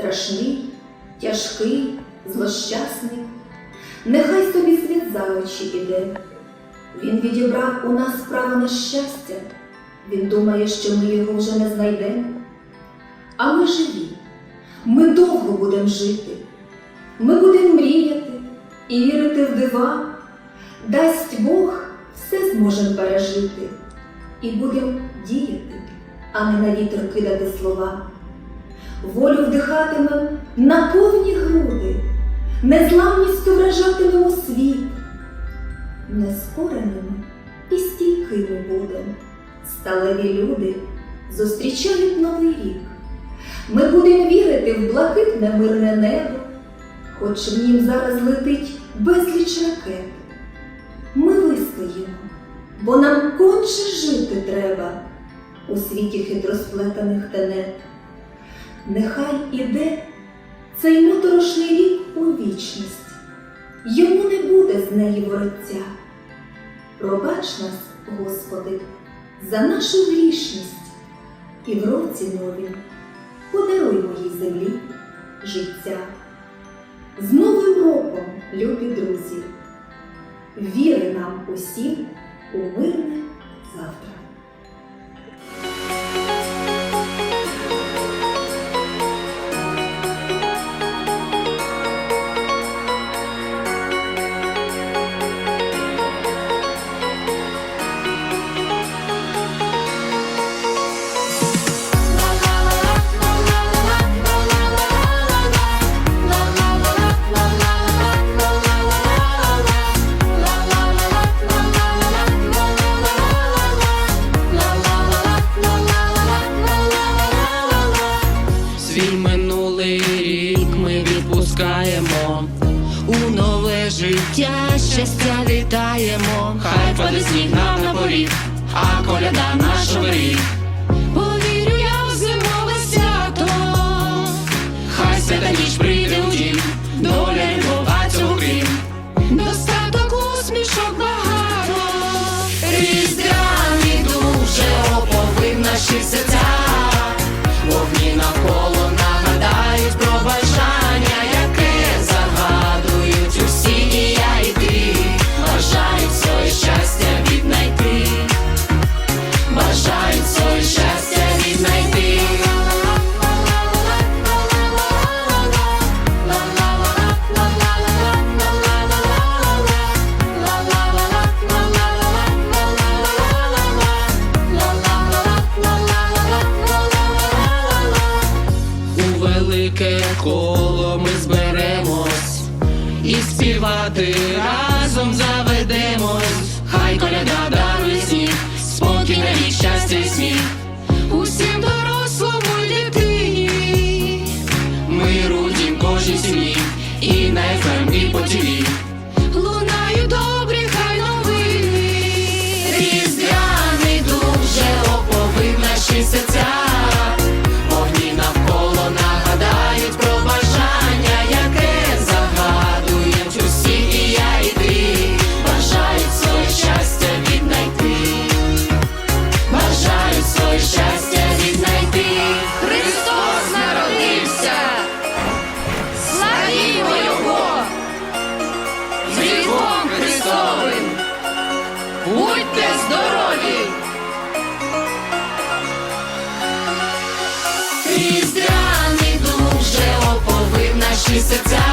страшний, тяжкий, злощасний, нехай собі світ за очі іде. Він відібрав у нас право на щастя, він думає, що ми його вже не знайдемо. А ми живі, ми довго будемо жити, ми будемо мріяти і вірити в дива. Дасть Бог, все зможемо пережити і будемо діяти, а не на вітер кидати слова. Волю вдихатимем на повні груди, незламністю вражатимемо світ, нескореними і стійкими будем. Сталеві люди зустрічають новий рік. Ми будемо вірити в блакитне мирне небо, хоч в нім зараз летить безліч ракет. Ми вистоїмо, бо нам конче жити треба у світі хитросплетених тенет. Нехай іде цей моторошний рік у вічність, йому не буде з неї вороття. Пробач нас, Господи, за нашу грішність, і в році новім подаруй моїй землі життя. З Новим роком, любі друзі! Віри нам усім у мирне завтра. Вітаємо. Хай паде сніг нам на поріг, а коляда наш оберіг. Повірю я в зимове свято. Хай свята ніч прийде у дім, доля любова цього крім. Достаток усмішок багато. Різдвяний дуже оповив наші серця. І співати разом заведемось. Хай коляда дарує сніг, спокій навіть щастя і сміх. Усім дорослому дитині. ми дім кожній сім'ї і на ФМ, і. Оповив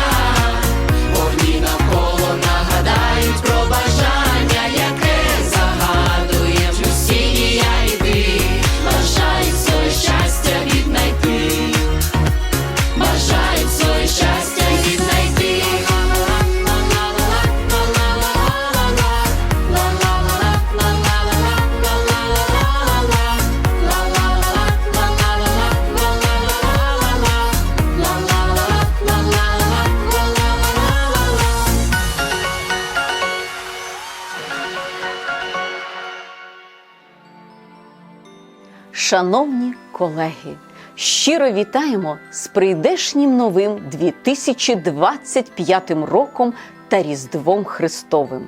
Шановні колеги, щиро вітаємо з прийдешнім новим 2025 роком та Різдвом Христовим.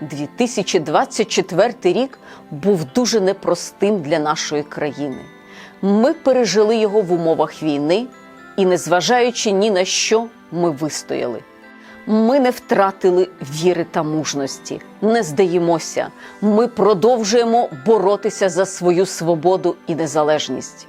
2024 рік був дуже непростим для нашої країни. Ми пережили його в умовах війни, і, незважаючи ні на що, ми вистояли. Ми не втратили віри та мужності, не здаємося. Ми продовжуємо боротися за свою свободу і незалежність.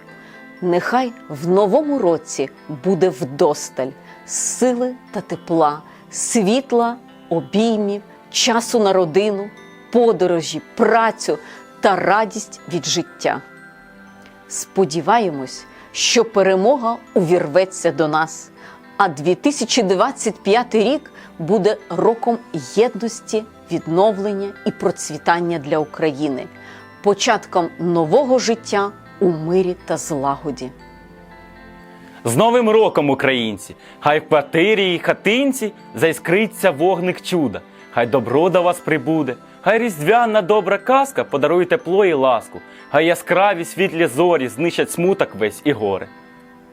Нехай в новому році буде вдосталь сили та тепла, світла, обіймів, часу на родину, подорожі, працю та радість від життя. Сподіваємось, що перемога увірветься до нас, а 2025 рік буде роком єдності, відновлення і процвітання для України, початком нового життя у мирі та злагоді. З Новим роком, українці! Хай в квартирі і хатинці заіскриться вогник чуда, хай добро до вас прибуде, хай різдвяна добра казка подарує тепло і ласку, хай яскраві світлі зорі знищать смуток весь і горе.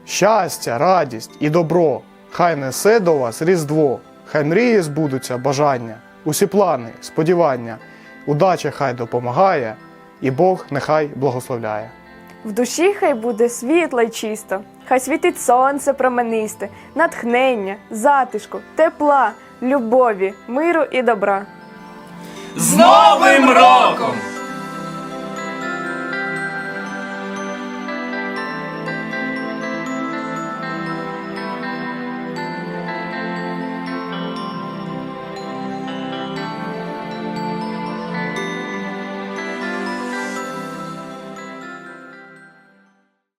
Щастя, радість і добро, хай несе до вас Різдво, хай мрії збудуться бажання, усі плани, сподівання, удача хай допомагає, і Бог нехай благословляє. В душі хай буде світло й чисто, хай світить сонце променисте, натхнення, затишку, тепла, любові, миру і добра. З Новим роком!